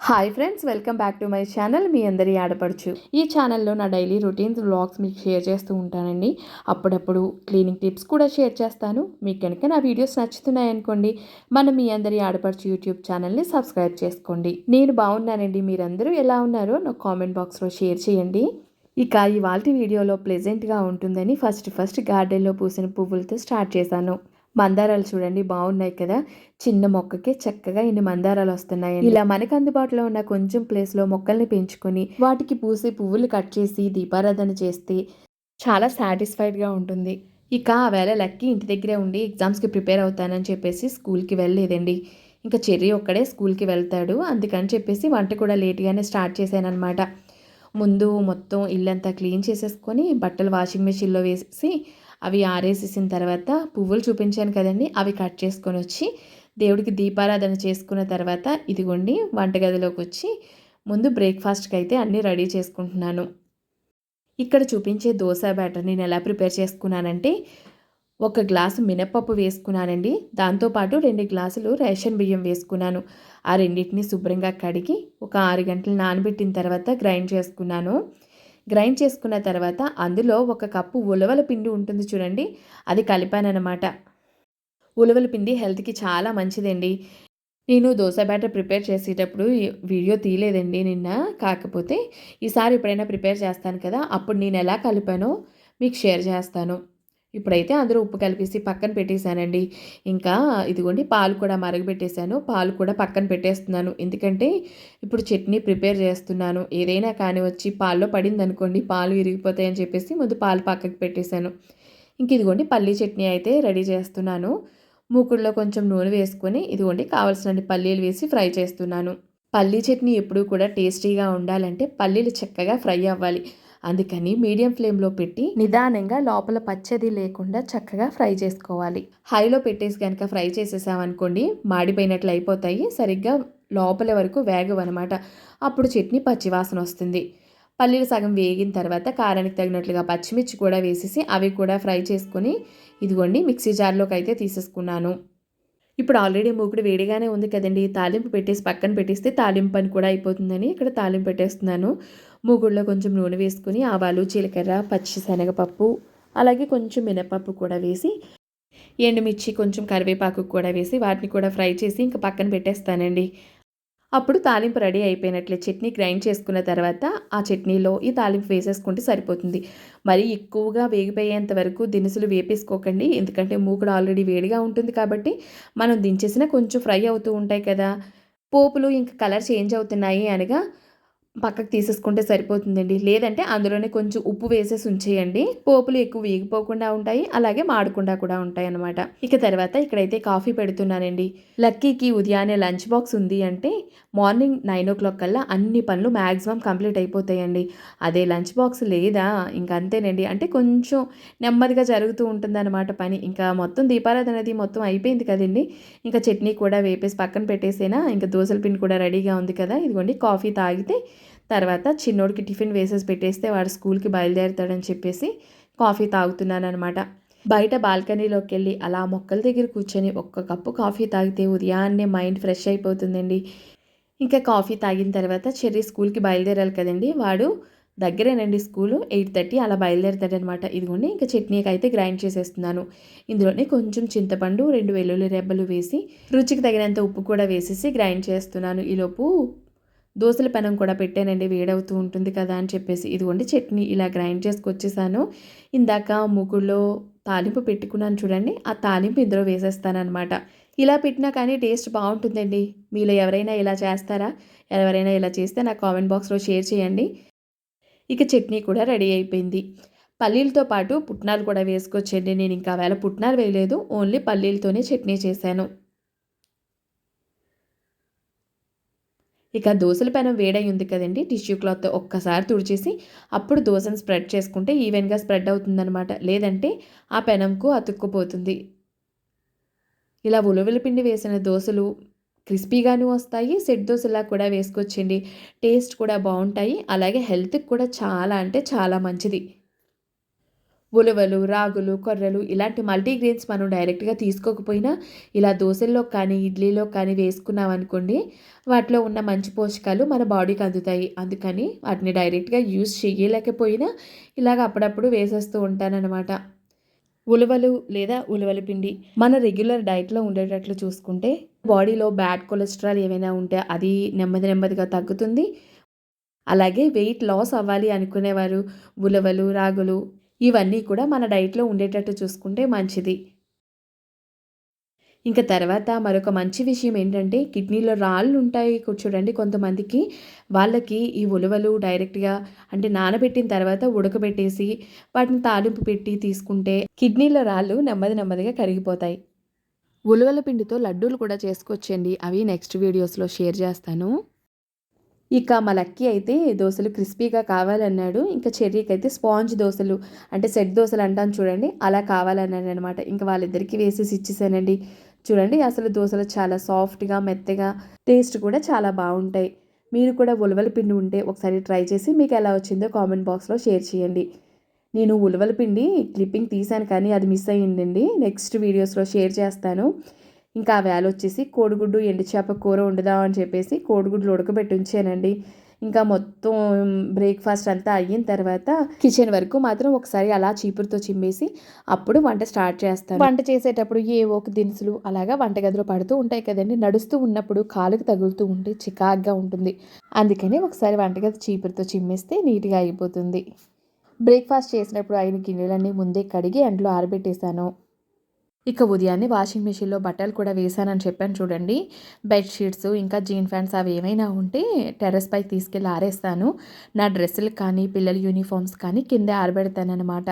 Hi friends welcome back to my channel మీ అందరి ఆడపడుచు. ఈ ఛానల్లో నా డైలీ రొటీన్స్ వ్లాగ్స్ మీకు షేర్ చేస్తూ ఉంటానండి. అప్పుడప్పుడు క్లీనింగ్ టిప్స్ కూడా షేర్ చేస్తాను. మీకు కనుక నా వీడియోస్ నచ్చుతున్నాయనుకోండి మనం మీ అందరి ఆడపడుచు యూట్యూబ్ ఛానల్ని సబ్స్క్రైబ్ చేసుకోండి. నేను బాగున్నానండి. మీరందరూ ఎలా ఉన్నారో నా కామెంట్ బాక్స్లో షేర్ చేయండి. ఇక ఇవాళ వీడియోలో ప్లెజెంట్గా ఉంటుందని ఫస్ట్ ఫస్ట్ గార్డెన్లో పూసిన పువ్వులతో స్టార్ట్ చేశాను. మందారాలు చూడండి బాగున్నాయి కదా. చిన్న మొక్కకి చక్కగా ఇన్ని మందారాలు వస్తున్నాయి ఇలా మనకు అందుబాటులో ఉన్న కొంచెం ప్లేస్లో మొక్కల్ని పెంచుకొని వాటికి పూసి పువ్వులు కట్ చేసి దీపారాధన చేస్తే చాలా సాటిస్ఫైడ్గా ఉంటుంది. ఇక ఆ వేళ లక్కీ ఇంటి దగ్గరే ఉండి ఎగ్జామ్స్కి ప్రిపేర్ అవుతానని చెప్పేసి స్కూల్కి వెళ్ళలేదండి. ఇంకా చెర్రీ ఒక్కడే స్కూల్కి వెళ్తాడు. అందుకని చెప్పేసి వంట కూడా లేట్గానే స్టార్ట్ చేశానమాట ముందు మొత్తం ఇల్లంతా క్లీన్ చేసేసుకొని బట్టలు వాషింగ్ మెషిన్లో వేసి అవి ఆరేసేసిన తర్వాత పువ్వులు చూపించాను కదండి అవి కట్ చేసుకొని వచ్చి దేవుడికి దీపారాధన చేసుకున్న తర్వాత ఇదిగోండి వంటగదిలోకి వచ్చి ముందు బ్రేక్ఫాస్ట్కి అయితే అన్నీ రెడీ చేసుకుంటున్నాను. ఇక్కడ చూపించే దోశ బ్యాటర్ నేను ఎలా ప్రిపేర్ చేసుకున్నానంటే ఒక గ్లాసు మినప్పప్పు వేసుకున్నానండి దాంతోపాటు రెండు గ్లాసులు రేషన్ బియ్యం వేసుకున్నాను. ఆ రెండింటిని శుభ్రంగా కడిగి ఒక ఆరు గంటలు నానబెట్టిన తర్వాత గ్రైండ్ చేసుకున్నాను. గ్రైండ్ చేసుకున్న తర్వాత అందులో ఒక కప్పు ఉలవల పిండి ఉంటుంది చూడండి అది కలిపానన్నమాట. ఉలవల పిండి హెల్త్కి చాలా మంచిదండి. నేను దోశ బ్యాటర్ ప్రిపేర్ చేసేటప్పుడు వీడియో తీయలేదండి నిన్న. కాకపోతే ఈసారి ఎప్పుడైనా ప్రిపేర్ చేస్తాను కదా అప్పుడు నేను ఎలా కలిపానో మీకు షేర్ చేస్తాను. ఇప్పుడైతే అందరూ ఉప్పు కలిపేసి పక్కన పెట్టేశానండి. ఇంకా ఇదిగోండి పాలు కూడా మరగబెట్టేశాను. పాలు కూడా పక్కన పెట్టేస్తున్నాను. ఎందుకంటే ఇప్పుడు చట్నీ ప్రిపేర్ చేస్తున్నాను. ఏదైనా కానీ వచ్చి పాల్లో పడింది అనుకోండి పాలు విరిగిపోతాయని చెప్పేసి ముందు పాలు పక్కకు పెట్టేశాను. ఇంక ఇదిగోండి పల్లీ చట్నీ అయితే రెడీ చేస్తున్నాను. మూకుడులో కొంచెం నూనె వేసుకొని ఇదిగోండి కావాల్సిన పల్లీలు వేసి ఫ్రై చేస్తున్నాను. పల్లీ చట్నీ ఎప్పుడూ కూడా టేస్టీగా ఉండాలంటే పల్లీలు చక్కగా ఫ్రై అవ్వాలి. అందుకని మీడియం ఫ్లేమ్లో పెట్టి నిదానంగా లోపల పచ్చది లేకుండా చక్కగా ఫ్రై చేసుకోవాలి. హైలో పెట్టేసి కనుక ఫ్రై చేసేసామనుకోండి మాడిపోయినట్లు అయిపోతాయి సరిగ్గా లోపల వరకు వేగవన్నమాట అప్పుడు చట్నీ పచ్చివాసన వస్తుంది. పల్లీలు సగం వేగిన తర్వాత కారానికి తగినట్లుగా పచ్చిమిర్చి కూడా వేసేసి అవి కూడా ఫ్రై చేసుకొని ఇదిగోండి మిక్సీ జార్లోకి అయితే తీసేసుకున్నాను. ఇప్పుడు ఆల్రెడీ మూకుడు వేడిగానే ఉంది కదండి. తాలింపు పెట్టేసి పక్కన పెట్టేస్తే తాలింపు పని కూడా అయిపోతుందని ఇక్కడ తాలింపు పెట్టేస్తున్నాను. మూగుడులో కొంచెం నూనె వేసుకుని ఆవాలు జీలకర్ర పచ్చి శనగపప్పు అలాగే కొంచెం మినపప్పు కూడా వేసి ఎండుమిర్చి కొంచెం కరివేపాకు కూడా వేసి వాటిని కూడా ఫ్రై చేసి ఇంకా పక్కన పెట్టేస్తానండి. అప్పుడు తాలింపు రెడీ అయిపోయినట్లే. చట్నీ గ్రైండ్ చేసుకున్న తర్వాత ఆ చట్నీలో ఈ తాలింపు వేసేసుకుంటే సరిపోతుంది. మరి ఎక్కువగా వేగిపోయేంత వరకు దినుసులు వేపేసుకోకండి. ఎందుకంటే మూకుడు ఆల్రెడీ వేడిగా ఉంటుంది కాబట్టి మనం దించేసిన కొంచెం ఫ్రై అవుతూ ఉంటాయి కదా. పోపులు ఇంకా కలర్ చేంజ్ అవుతున్నాయి అనగా పక్కకు తీసేసుకుంటే సరిపోతుందండి. లేదంటే అందులోనే కొంచెం ఉప్పు వేసేసి ఉంచేయండి. పోపులు ఎక్కువ వేగిపోకుండా ఉంటాయి. అలాగే మాడకుండా కూడా ఉంటాయి అనమాట ఇక తర్వాత ఇక్కడైతే కాఫీ పెడుతున్నానండి. లక్కీకి ఉదయాన్నే లంచ్ బాక్స్ ఉంది అంటే మార్నింగ్ నైన్ ఓ క్లాక్ కల్లా అన్ని పనులు మ్యాక్సిమం కంప్లీట్ అయిపోతాయండి. అదే లంచ్ బాక్స్ లేదా ఇంకా అంతేనండి. అంటే కొంచెం నెమ్మదిగా జరుగుతూ ఉంటుందన్నమాట పని. ఇంకా మొత్తం దీపారాధన అది మొత్తం అయిపోయింది కదండి. ఇంకా చట్నీ కూడా వేపేసి పక్కన పెట్టేసేనా? ఇంకా దోశల పిండి కూడా రెడీగా ఉంది కదా. ఇదిగోండి కాఫీ తాగితే తర్వాత చిన్నోడికి టిఫిన్ వేసేసి పెట్టేస్తే వాడు స్కూల్కి బయలుదేరుతాడని చెప్పేసి కాఫీ తాగుతున్నాను అనమాట బయట బాల్కనీలోకి వెళ్ళి అలా మొక్కల దగ్గర కూర్చొని ఒక్క కప్పు కాఫీ తాగితే ఉదయాన్నే మైండ్ ఫ్రెష్ అయిపోతుందండి. ఇంకా కాఫీ తాగిన తర్వాత చెర్రీ స్కూల్కి బయలుదేరాలి కదండి. వాడు దగ్గరేనండి స్కూలు. ఎయిట్ థర్టీ అలా బయలుదేరుతాడనమాట ఇదిగోండి ఇంకా చట్నీకి అయితే గ్రైండ్ చేసేస్తున్నాను. ఇందులోనే కొంచెం చింతపండు రెండు వెల్లుల్లి రెబ్బలు వేసి రుచికి తగినంత ఉప్పు కూడా వేసేసి గ్రైండ్ చేస్తున్నాను. ఈలోపు దోశల పెనం కూడా పెట్టానండి వేడవుతూ ఉంటుంది కదా అని చెప్పేసి. ఇదిగోండి చట్నీ ఇలా గ్రైండ్ చేసుకొచ్చేసాను. ఇందాక ముగ్గులో తాలింపు పెట్టుకున్నాను చూడండి ఆ తాలింపు ఇందులో వేసేస్తానమాట ఇలా పెట్టినా కానీ టేస్ట్ బాగుంటుందండి. మీలో ఎవరైనా ఇలా చేస్తారా? ఎవరైనా ఇలా చేస్తే నా కామెంట్ బాక్స్లో షేర్ చేయండి. ఇక చట్నీ కూడా రెడీ అయిపోయింది. పల్లీలతో పాటు పుట్నాలు కూడా వేసుకొచ్చండి నేను ఇంకా వేళ పుట్నాలు వేయలేదు ఓన్లీ పల్లీలతోనే చట్నీ చేశాను. ఇక దోశల పెనం వేడై ఉంది కదండి. టిష్యూ క్లాత్ ఒక్కసారి తుడిచేసి అప్పుడు దోశను స్ప్రెడ్ చేసుకుంటే ఈవెన్గా స్ప్రెడ్ అవుతుందనమాట లేదంటే ఆ పెనంకు అతుక్కుపోతుంది. ఇలా ఉలవల పిండి వేసిన దోశలు క్రిస్పీగాను వస్తాయి. సెట్ దోశలా కూడా వేసుకొచ్చండి టేస్ట్ కూడా బాగుంటాయి అలాగే హెల్త్కి కూడా చాలా అంటే చాలా మంచిది. ఉలవలు రాగులు కొర్రలు ఇలాంటి మల్టీగ్రెయిన్స్ మనం డైరెక్ట్గా తీసుకోకపోయినా ఇలా దోశల్లో కానీ ఇడ్లీలో కానీ వేసుకున్నాం అనుకోండి వాటిలో ఉన్న మంచి పోషకాలు మన బాడీకి అందుతాయి. అందుకని వాటిని డైరెక్ట్గా యూస్ చేయలేకపోయినా ఇలాగ అప్పుడప్పుడు వేసేస్తూ ఉంటానన్నమాట. ఉలవలు లేదా ఉలవల పిండి మన రెగ్యులర్ డైట్లో ఉండేటట్లు చూసుకుంటే బాడీలో బ్యాడ్ కొలెస్ట్రాల్ ఏమైనా ఉంటే అది నెమ్మది నెమ్మదిగా తగ్గుతుంది. అలాగే వెయిట్ లాస్ అవ్వాలి అనుకునేవారు ఉలవలు రాగులు ఇవన్నీ కూడా మన డైట్లో ఉండేటట్టు చూసుకుంటే మంచిది. ఇంకా తర్వాత మరొక మంచి విషయం ఏంటంటే కిడ్నీలో రాళ్ళు ఉంటాయి చూడండి కొంతమందికి. వాళ్ళకి ఈ ఉలవలు డైరెక్ట్గా అంటే నానబెట్టిన తర్వాత ఉడకబెట్టేసి వాటిని తాలింపు పెట్టి తీసుకుంటే కిడ్నీలో రాళ్ళు నెమ్మది నెమ్మదిగా కరిగిపోతాయి. ఉలవల పిండితో లడ్డూలు కూడా చేసుకోవచ్చండి. అవి నెక్స్ట్ వీడియోస్లో షేర్ చేస్తాను. ఇక మా లక్కీ అయితే దోశలు క్రిస్పీగా కావాలన్నాడు. ఇంకా చెర్రీకి అయితే స్పాంజ్ దోశలు అంటే సెట్ దోశలు అంటాను చూడండి అలా కావాలన్నాడు అనమాట ఇంకా వాళ్ళిద్దరికి వేసేసి ఇచ్చేసానండి. చూడండి అసలు దోశలు చాలా సాఫ్ట్గా మెత్తగా టేస్ట్ కూడా చాలా బాగుంటాయి. మీరు కూడా ఉలవల పిండి ఉంటే ఒకసారి ట్రై చేసి మీకు ఎలా వచ్చిందో కామెంట్ బాక్స్లో షేర్ చేయండి. నేను ఉలవల పిండి క్లిప్పింగ్ తీశాను కానీ అది మిస్ అయ్యిందండి. నెక్స్ట్ వీడియోస్లో షేర్ చేస్తాను. ఇంకా ఆ వేళ వచ్చేసి కోడిగుడ్డు ఎండు చేప కూర వండుదాం అని చెప్పేసి కోడిగుడ్లు ఉడకబెట్టి ఉంచానండి ఇంకా మొత్తం బ్రేక్ఫాస్ట్ అంతా అయిన తర్వాత కిచెన్ వరకు మాత్రం ఒకసారి అలా చీపురుతో చిమ్మేసి అప్పుడు వంట స్టార్ట్ చేస్తాను. వంట చేసేటప్పుడు ఏ ఒక దినుసులు అలాగా వంటగదిలో పడుతూ ఉంటాయి కదండి. నడుస్తూ ఉన్నప్పుడు కాలుకు తగులుతూ ఉంటే చికాగ్గా ఉంటుంది. అందుకని ఒకసారి వంటగది చీపురుతో చిమ్మేస్తే నీట్గా అయిపోతుంది. బ్రేక్ఫాస్ట్ చేసినప్పుడు అయిన గిన్నెలన్నీ ముందే కడిగి ఎండలో ఆరబెట్టేశాను. ఇక ఉదయాన్నే వాషింగ్ మిషన్లో బట్టలు కూడా వేశానని చెప్పాను చూడండి. బెడ్షీట్స్ ఇంకా జీన్ ప్యాంట్స్ అవి ఏమైనా ఉంటే టెర్రస్ పైకి తీసుకెళ్ళి ఆరేస్తాను. నా డ్రెస్సులు కానీ పిల్లల యూనిఫామ్స్ కానీ కింద ఆరబెడతానమాట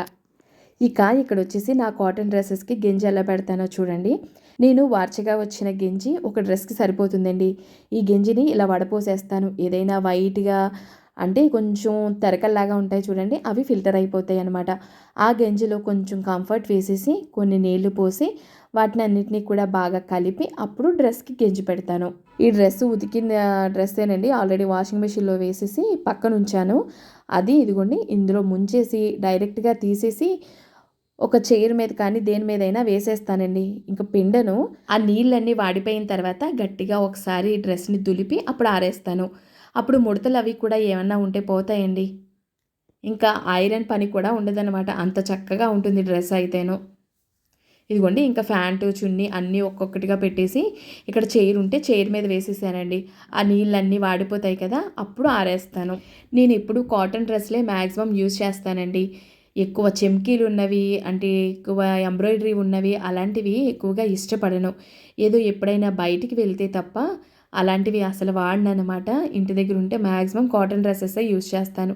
ఇక ఇక్కడ వచ్చేసి నా కాటన్ డ్రెస్సెస్కి గింజ ఎలా పెడతానో చూడండి. నేను వార్చగా వచ్చిన గింజి ఒక డ్రెస్కి సరిపోతుందండి. ఈ గింజిని ఇలా వడపోసేస్తాను. ఏదైనా వైట్గా అంటే కొంచెం తెరకల్లాగా ఉంటాయి చూడండి అవి ఫిల్టర్ అయిపోతాయి అనమాట ఆ గంజిలో కొంచెం కంఫర్ట్ వేసేసి కొన్ని నీళ్ళు పోసి వాటిని అన్నిటినీ కూడా బాగా కలిపి అప్పుడు డ్రెస్కి గెంజి పెడతాను. ఈ డ్రెస్ ఉతికిన డ్రెస్సేనండి ఆల్రెడీ వాషింగ్ మెషిన్లో వేసేసి పక్కన ఉంచాను. అది ఇదిగోండి ఇందులో ముంచేసి డైరెక్ట్గా తీసేసి ఒక చైర్ మీద కానీ దేని మీదైనా వేసేస్తానండి. ఇంకా పిండను ఆ నీళ్ళన్నీ వాడిపోయిన తర్వాత గట్టిగా ఒకసారి డ్రెస్ని దులిపి అప్పుడు ఆరేస్తాను. అప్పుడు ముడతలు అవి కూడా ఏమన్నా ఉంటే పోతాయండి. ఇంకా ఐరన్ పని కూడా ఉండదన్నమాట. అంత చక్కగా ఉంటుంది డ్రెస్ అయితేను. ఇదిగోండి ఇంకా ఫ్యాంటు చున్నీ అన్నీ ఒక్కొక్కటిగా పెట్టేసి ఇక్కడ చైర్ ఉంటే చైర్ మీద వేసేసానండి. ఆ నీళ్ళన్నీ వాడిపోతాయి కదా అప్పుడు ఆరేస్తాను. నేను ఇప్పుడు కాటన్ డ్రెస్లే మ్యాక్సిమం యూజ్ చేస్తానండి. ఎక్కువ చెమ్కీలు ఉన్నవి అంటే ఎక్కువ ఎంబ్రాయిడరీ ఉన్నవి అలాంటివి ఎక్కువగా ఇష్టపడను. ఏదో ఎప్పుడైనా బయటికి వెళ్తే తప్ప అలాంటివి అసలు వాడిన అనమాట ఇంటి దగ్గర ఉంటే మ్యాక్సిమం కాటన్ డ్రెస్సెస్ యూజ్ చేస్తాను.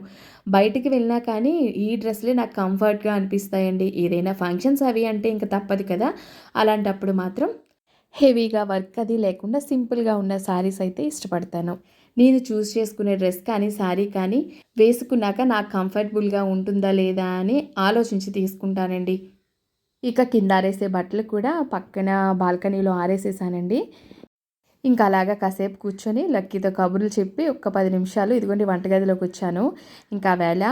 బయటికి వెళ్ళినా కానీ ఈ డ్రెస్లే నాకు కంఫర్ట్గా అనిపిస్తాయండి. ఏదైనా ఫంక్షన్స్ అవి అంటే ఇంకా తప్పదు కదా. అలాంటప్పుడు మాత్రం హెవీగా వర్క్ అది లేకుండా సింపుల్గా ఉన్న శారీస్ అయితే ఇష్టపడతాను. నేను చూస్ చేసుకునే డ్రెస్ కానీ శారీ కానీ వేసుకున్నాక నాకు కంఫర్టబుల్గా ఉంటుందా లేదా అని ఆలోచించి తీసుకుంటానండి. ఇక కింద ఆరేసే బట్టలు కూడా పక్కన బాల్కనీలో ఆరేసేసానండి. ఇంకా అలాగా కాసేపు కూర్చొని లక్కీతో కబుర్లు చెప్పి ఒక్క పది నిమిషాలు ఇదిగోండి వంటగదిలోకి వచ్చాను. ఇంకా వేళ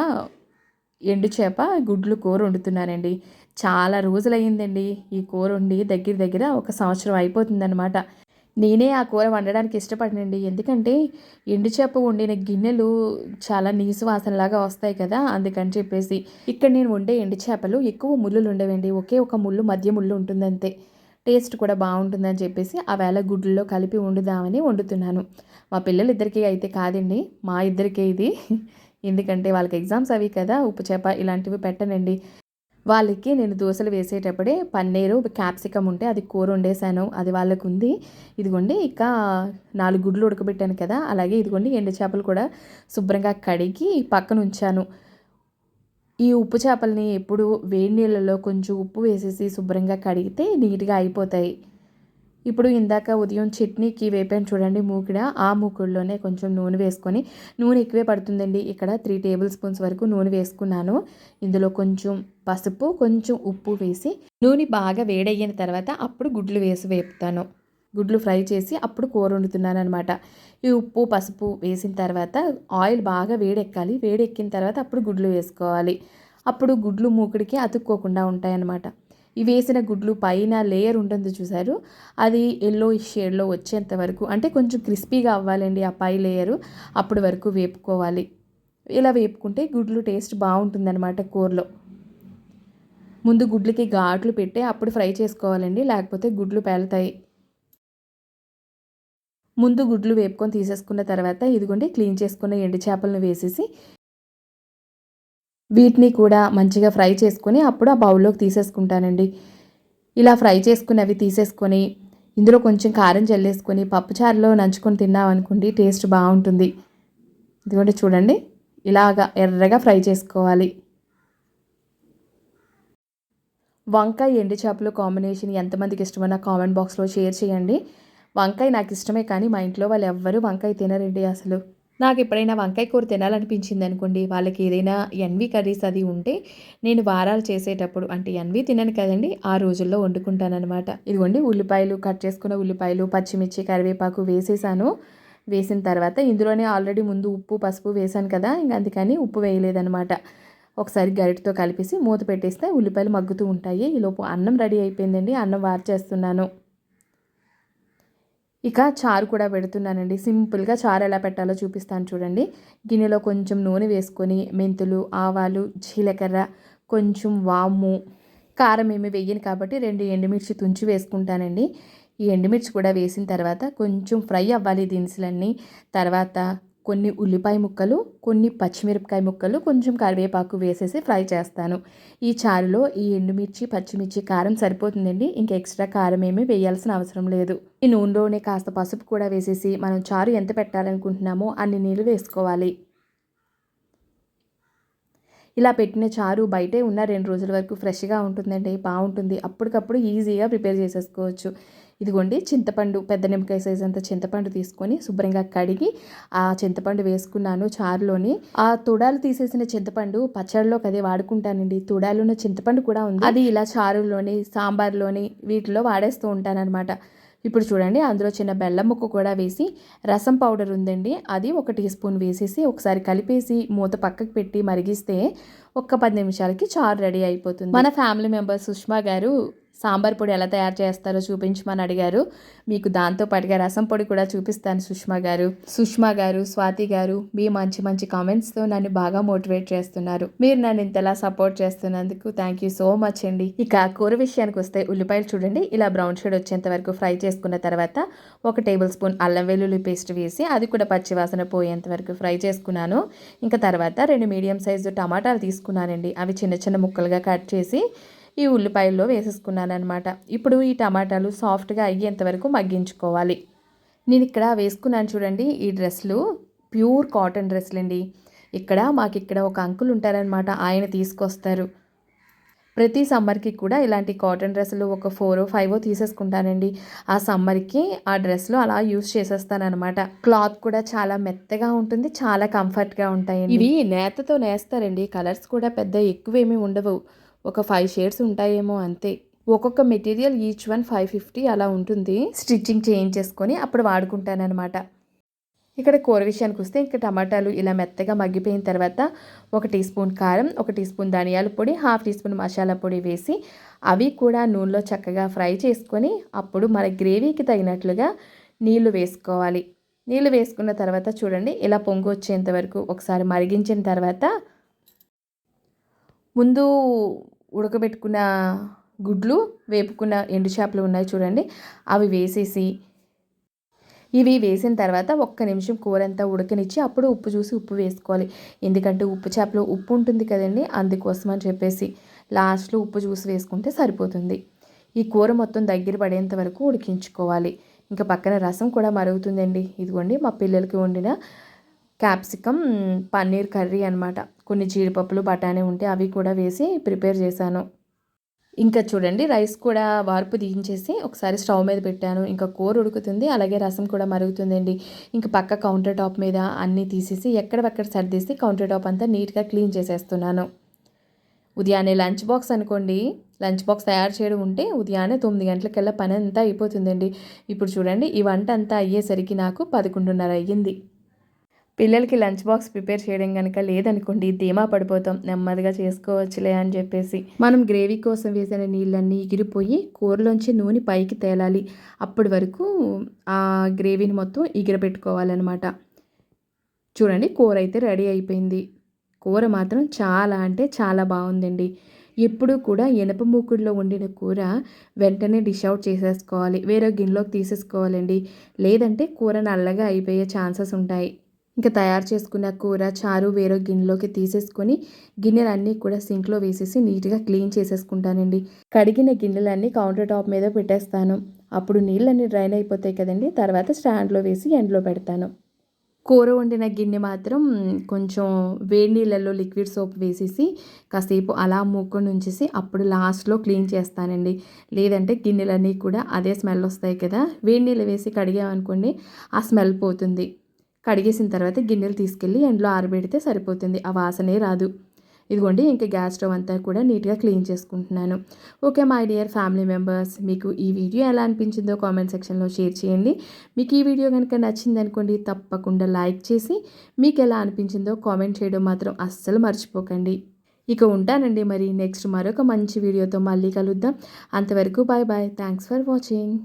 ఎండు చేప గుడ్లు కూర వండుతున్నానండి. చాలా రోజులయ్యిందండి. ఈ కూర వండి దగ్గర దగ్గర ఒక సంవత్సరం అయిపోతుందన్నమాట. నేనే ఆ కూర వండడానికి ఇష్టపడినండి. ఎందుకంటే ఎండు చేప వండిన గిన్నెలు చాలా నీసు వాసనలాగా వస్తాయి కదా అందుకని చెప్పేసి. ఇక్కడ నేను వండే ఎండు చేపలు ఎక్కువ ముళ్ళులు ఉండవండి ఒకే ఒక ముళ్ళు మధ్య ముళ్ళు ఉంటుందంతే. టేస్ట్ కూడా బాగుంటుందని చెప్పేసి ఆ వేళ గుడ్లలో కలిపి వండుదామని వండుతున్నాను. మా పిల్లలిద్దరికీ అయితే కాదండి మా ఇద్దరికే ఇది. ఎందుకంటే వాళ్ళకి ఎగ్జామ్స్ అవి కదా ఉప్పు చేప ఇలాంటివి పెట్టనండి. వాళ్ళకి నేను దోశలు వేసేటప్పుడే పన్నీరు క్యాప్సికమ్ ఉంటే అది కూర వండేసాను అది వాళ్ళకు ఉంది. ఇదిగోండి ఇక నాలుగు గుడ్లు ఉడకబెట్టాను కదా అలాగే ఇదిగోండి ఎండు చేపలు కూడా శుభ్రంగా కడిగి పక్కన ఉంచాను. ఈ ఉప్పు చేపల్ని ఎప్పుడు వేడి నీళ్ళలో కొంచెం ఉప్పు వేసేసి శుభ్రంగా కడిగితే నీట్గా అయిపోతాయి. ఇప్పుడు ఇందాక ఉదయం చట్నీకి వేపాను చూడండి మూకిడ. ఆ మూకుడులోనే కొంచెం నూనె వేసుకొని నూనె ఎక్కువే పడుతుందండి. ఇక్కడ త్రీ టేబుల్ స్పూన్స్ వరకు నూనె వేసుకున్నాను. ఇందులో కొంచెం పసుపు కొంచెం ఉప్పు వేసి నూనె బాగా వేడయిన తర్వాత అప్పుడు గుడ్లు వేసి వేపుతాను. గుడ్లు ఫ్రై చేసి అప్పుడు కూర వండుతున్నాను అనమాట ఈ ఉప్పు పసుపు వేసిన తర్వాత ఆయిల్ బాగా వేడెక్కాలి. వేడెక్కిన తర్వాత అప్పుడు గుడ్లు వేసుకోవాలి. అప్పుడు గుడ్లు మూకుడికి అతుక్కోకుండా ఉంటాయన్నమాట. ఈ వేసిన గుడ్లు పైన లేయర్ ఉంటుంది చూసారు అది ఎల్లో షేడ్లో వచ్చేంత వరకు అంటే కొంచెం క్రిస్పీగా అవ్వాలండి ఆ పై లేయరు. అప్పటి వరకు వేపుకోవాలి. ఇలా వేపుకుంటే గుడ్లు టేస్ట్ బాగుంటుందన్నమాట కూరలో. ముందు గుడ్లకి ఘాట్లు పెట్టి అప్పుడు ఫ్రై చేసుకోవాలండి. లేకపోతే గుడ్లు పేలుతాయి. ముందు గుడ్లు వేపుకొని తీసేసుకున్న తర్వాత ఇదిగోండి క్లీన్ చేసుకున్న ఎండు చేపలను వేసేసి వీటిని కూడా మంచిగా ఫ్రై చేసుకొని అప్పుడు ఆ బౌల్లోకి తీసేసుకుంటానండి. ఇలా ఫ్రై చేసుకున్నవి తీసేసుకొని ఇందులో కొంచెం కారం చల్లేసుకొని పప్పుచారులో నంచుకొని తిన్నామనుకోండి టేస్ట్ బాగుంటుంది. ఇదిగోండి చూడండి ఇలాగా ఎర్రగా ఫ్రై చేసుకోవాలి. వంకాయ ఎండు చేపలు కాంబినేషన్ ఎంతమందికి ఇష్టమన్నా కామెంట్ బాక్స్లో షేర్ చేయండి. వంకాయ నాకు ఇష్టమే కానీ మా ఇంట్లో వాళ్ళు ఎవ్వరూ వంకాయ తినరండి అసలు. నాకు ఎప్పుడైనా వంకాయ కూర తినాలనిపించింది అనుకోండి వాళ్ళకి ఏదైనా ఎన్వి కర్రీస్ అది ఉంటే నేను వారాలు చేసేటప్పుడు అంటే ఎన్వి తినను కదండి ఆ రోజుల్లో వండుకుంటానమాట ఇదిగోండి ఉల్లిపాయలు కట్ చేసుకున్న ఉల్లిపాయలు పచ్చిమిర్చి కరివేపాకు వేసేసాను. వేసిన తర్వాత ఇందులోనే ఆల్రెడీ ముందు ఉప్పు పసుపు వేసాను కదా ఇంక అందుకని ఉప్పు వేయలేదనమాట ఒకసారి గరిటతో కలిపేసి మూత పెట్టేస్తే ఉల్లిపాయలు మగ్గుతూ ఉంటాయి. ఈలోపు అన్నం రెడీ అయిపోయిందండి అన్నం వార్చేస్తున్నాను. ఇక చారు కూడా పెడుతున్నానండి. సింపుల్గా చారు ఎలా పెట్టాలో చూపిస్తాను చూడండి. గిన్నెలో కొంచెం నూనె వేసుకొని మెంతులు ఆవాలు జీలకర్ర కొంచెం వాము కారం ఏమి వేయను కాబట్టి రెండు ఎండుమిర్చి తుంచి వేసుకుంటానండి. ఈ ఎండుమిర్చి కూడా వేసిన తర్వాత కొంచెం ఫ్రై అవ్వాలి దినుసులన్నీ. తర్వాత కొన్ని ఉల్లిపాయ ముక్కలు కొన్ని పచ్చిమిరపకాయ ముక్కలు కొంచెం కరివేపాకు వేసేసి ఫ్రై చేస్తాను. ఈ చారులో ఈ ఎండుమిర్చి పచ్చిమిర్చి కారం సరిపోతుందండి. ఇంకా ఎక్స్ట్రా కారం ఏమీ వేయాల్సిన అవసరం లేదు. ఈ నూనెలోనే కాస్త పసుపు కూడా వేసేసి మనం చారు ఎంత పెట్టాలనుకుంటున్నామో అన్ని నీళ్ళు వేసుకోవాలి. ఇలా పెట్టిన చారు బయటే ఉన్న రెండు రోజుల వరకు ఫ్రెష్గా ఉంటుందండి బాగుంటుంది. అప్పటికప్పుడు ఈజీగా ప్రిపేర్ చేసేసుకోవచ్చు. ఇదిగోండి చింతపండు పెద్ద నిమ్మకాయ సైజ్ అంత చింతపండు తీసుకొని శుభ్రంగా కడిగి ఆ చింతపండు వేసుకున్నాను చారులోని. ఆ తుడాలు తీసేసిన చింతపండు పచ్చడిలోకి అదే వాడుకుంటానండి. తుడాలున్న చింతపండు కూడా ఉంది. అది ఇలా చారులోని సాంబార్లోని వీటిలో వాడేస్తూ ఉంటానన్నమాట. ఇప్పుడు చూడండి అందులో చిన్న బెల్లం ముక్క కూడా వేసి రసం పౌడర్ ఉందండి. అది ఒక టీ స్పూన్ వేసేసి ఒకసారి కలిపేసి మూత పక్కకు పెట్టి మరిగిస్తే ఒక్క పది నిమిషాలకి చారు రెడీ అయిపోతుంది. మన ఫ్యామిలీ మెంబర్ సుష్మా గారు సాంబార్ పొడి ఎలా తయారు చేస్తారో చూపించమని అడిగారు. మీకు దాంతో పాటుగా రసం పొడి కూడా చూపిస్తాను సుష్మా గారు. సుష్మా గారు స్వాతి గారు మీ మంచి మంచి కామెంట్స్తో నన్ను బాగా మోటివేట్ చేస్తున్నారు. మీరు నన్ను ఇంతలా సపోర్ట్ చేస్తున్నందుకు థ్యాంక్ యూ సో మచ్ అండి. ఇక కూర విషయానికి వస్తే ఉల్లిపాయలు చూడండి. ఇలా బ్రౌన్ షేడ్ వచ్చేంత వరకు ఫ్రై చేసుకున్న తర్వాత ఒక టేబుల్ స్పూన్ అల్లం వెల్లుల్లి పేస్ట్ వేసి అది కూడా పచ్చివాసన పోయేంత వరకు ఫ్రై చేసుకున్నాను. ఇంకా తర్వాత రెండు మీడియం సైజు టమాటాలు తీసుకున్నానండి. అవి చిన్న చిన్న ముక్కలుగా కట్ చేసి ఈ ఉల్లిపాయల్లో వేసేసుకున్నాను అనమాట ఇప్పుడు ఈ టమాటాలు సాఫ్ట్గా అయ్యేంత వరకు మగ్గించుకోవాలి. నేను ఇక్కడ వేసుకున్నాను చూడండి ఈ డ్రెస్లు. ప్యూర్ కాటన్ డ్రెస్లు అండి ఇక్కడ మాకు ఇక్కడ ఒక అంకుల్ ఉంటారనమాట ఆయన తీసుకొస్తారు. ప్రతి సమ్మర్కి కూడా ఇలాంటి కాటన్ డ్రెస్సులు ఒక ఫోర్ ఫైవ్ తీసేసుకుంటానండి. ఆ సమ్మర్కి ఆ డ్రెస్లు అలా యూస్ చేసేస్తానమాట క్లాత్ కూడా చాలా మెత్తగా ఉంటుంది చాలా కంఫర్ట్గా ఉంటాయి ఇవి నేతతో నేస్తారండి కలర్స్ కూడా పెద్ద ఎక్కువేమీ ఉండవు. ఒక ఫైవ్ షేడ్స్ ఉంటాయేమో అంతే. ఒక్కొక్క material each one five fifty అలా ఉంటుంది. స్టిచ్చింగ్ చేయించేసుకొని అప్పుడు వాడుకుంటానమాట ఇక్కడ కూర విషయానికి వస్తే ఇంకా టమాటాలు ఇలా మెత్తగా మగ్గిపోయిన తర్వాత ఒక టీ స్పూన్ కారం ఒక టీ స్పూన్ ధనియాల పొడి హాఫ్ టీ స్పూన్ మసాలా పొడి వేసి అవి కూడా నూనెలో చక్కగా ఫ్రై చేసుకొని అప్పుడు మన గ్రేవీకి తగినట్లుగా నీళ్ళు వేసుకోవాలి. నీళ్ళు వేసుకున్న తర్వాత చూడండి ఇలా పొంగు వచ్చేంత వరకు ఒకసారి మరిగించిన తర్వాత ముందు ఉడకబెట్టుకున్న గుడ్లు వేపుకున్న ఎండు చేపలు ఉన్నాయి చూడండి. అవి వేసేసి ఇవి వేసిన తర్వాత ఒక్క నిమిషం కూర అంతా ఉడకనిచ్చి అప్పుడు ఉప్పు చూసి ఉప్పు వేసుకోవాలి. ఎందుకంటే ఉప్పు చేపలో ఉప్పు ఉంటుంది కదండి అందుకోసం అని చెప్పేసి లాస్ట్లో ఉప్పు చూసి వేసుకుంటే సరిపోతుంది. ఈ కూర మొత్తం దగ్గర పడేంత వరకు ఉడికించుకోవాలి. ఇంకా పక్కన రసం కూడా మరుగుతుందండి. ఇదిగోండి మా పిల్లలకి వండిన క్యాప్సికమ్ పన్నీర్ కర్రీ అనమాట కొన్ని జీడిపప్పులు బఠానీ ఉంటే అవి కూడా వేసి ప్రిపేర్ చేశాను. ఇంకా చూడండి రైస్ కూడా వార్పు దించేసి ఒకసారి స్టవ్ మీద పెట్టాను. ఇంకా కూర ఉడుకుతుంది అలాగే రసం కూడా మరుగుతుందండి. ఇంకా పక్క కౌంటర్ టాప్ మీద అన్నీ తీసేసి ఎక్కడెక్కడ సర్దేసి కౌంటర్ టాప్ అంతా నీట్గా క్లీన్ చేసేస్తున్నాను. ఉదయాన్నే లంచ్ బాక్స్ అనుకోండి లంచ్ బాక్స్ తయారు చేయడం ఉంటే ఉదయాన్నే తొమ్మిది గంటలకల్లా పని అంతా అయిపోతుందండి. ఇప్పుడు చూడండి ఈ వంట అంతా అయ్యేసరికి నాకు పదకొండున్నర అయ్యింది. పిల్లలకి లంచ్ బాక్స్ ప్రిపేర్ చేయడం కనుక లేదనుకోండి ధీమా పడిపోతాం. నెమ్మదిగా చేసుకోవచ్చులే అని చెప్పేసి. మనం గ్రేవీ కోసం వేసిన నీళ్ళన్నీ ఎగిరిపోయి కూరలోంచి నూనె పైకి తేలాలి. అప్పటి వరకు ఆ గ్రేవీని మొత్తం ఎగిరబెట్టుకోవాలన్నమాట. చూడండి కూర అయితే రెడీ అయిపోయింది. కూర మాత్రం చాలా అంటే చాలా బాగుందండి. ఎప్పుడూ కూడా ఎనప మూకుడులో వండిన కూర వెంటనే డిష్ అవుట్ చేసేసుకోవాలి. వేరే గిన్నెలోకి తీసేసుకోవాలండి. లేదంటే కూర నల్లగా అయిపోయే ఛాన్సెస్ ఉంటాయి. ఇంకా తయారు చేసుకున్న కూర చారు వేరే గిన్నెలోకి తీసేసుకొని గిన్నెలన్నీ కూడా సింక్లో వేసేసి నీట్గా క్లీన్ చేసేసుకుంటానండి. కడిగిన గిన్నెలన్నీ కౌంటర్ టాప్ మీద పెట్టేస్తాను. అప్పుడు నీళ్ళన్నీ డ్రైన్ అయిపోతాయి కదండి తర్వాత స్టాండ్లో వేసి ఎండలో పెడతాను. కూర వండిన గిన్నె మాత్రం కొంచెం వేడి నీళ్ళల్లో లిక్విడ్ సోప్ వేసేసి కాసేపు అలా మూకొని ఉంచేసి అప్పుడు లాస్ట్లో క్లీన్ చేస్తానండి. లేదంటే గిన్నెలన్నీ కూడా అదే స్మెల్ వస్తాయి కదా వేడి నీళ్ళు వేసి కడిగామనుకోండి ఆ స్మెల్ పోతుంది. కడిగేసిన తర్వాత గిన్నెలు తీసుకెళ్ళి ఎండలో ఆరబెడితే సరిపోతుంది. ఆ వాసనే రాదు. ఇదిగోండి ఇంకా గ్యాస్ స్టవ్ అంతా కూడా నీట్గా క్లీన్ చేసుకుంటున్నాను. Okay my dear family members మీకు ఈ వీడియో ఎలా అనిపించిందో కామెంట్ సెక్షన్లో షేర్ చేయండి. మీకు ఈ వీడియో కనుక నచ్చింది అనుకోండి తప్పకుండా లైక్ చేసి మీకు ఎలా అనిపించిందో కామెంట్ చేయడం మాత్రం అస్సలు మర్చిపోకండి. ఇక ఉంటానండి మరి నెక్స్ట్ మరొక మంచి వీడియోతో మళ్ళీ కలుద్దాం. అంతవరకు bye bye thanks for watching.